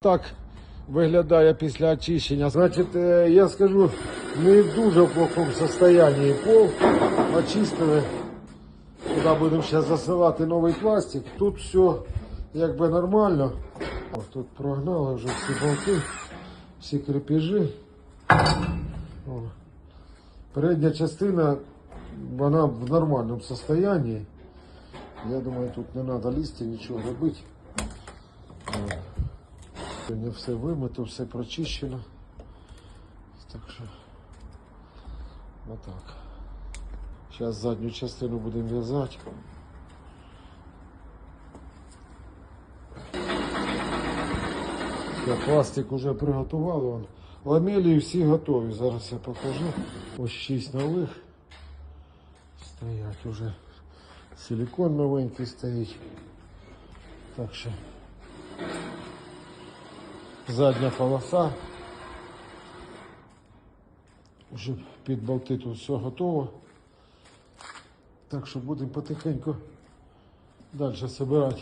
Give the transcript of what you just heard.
Так виглядає після очищення. Значить, е, я скажу, не в дуже плохому состоянии пол. Очистили. Туди будемо зараз засилати новий пластик. Тут все якби нормально. Тут прогнали вже всі болти, всі крепежі. О. Передня частина, вона в нормальному состоянии. Я думаю, тут не треба лізти, нічого робити. Сьогодні все вимито, все прочищено. Так що отак. Зараз задню частину будемо в'язати. Я пластик уже приготували. Вон. Ламелі всі готові. Зараз я покажу. Ось шість нових. Стоять уже. Силикон новенький стоїть. Так що задня полоса. Вже під болти тут все готово. Так що будемо потихеньку далі збирати.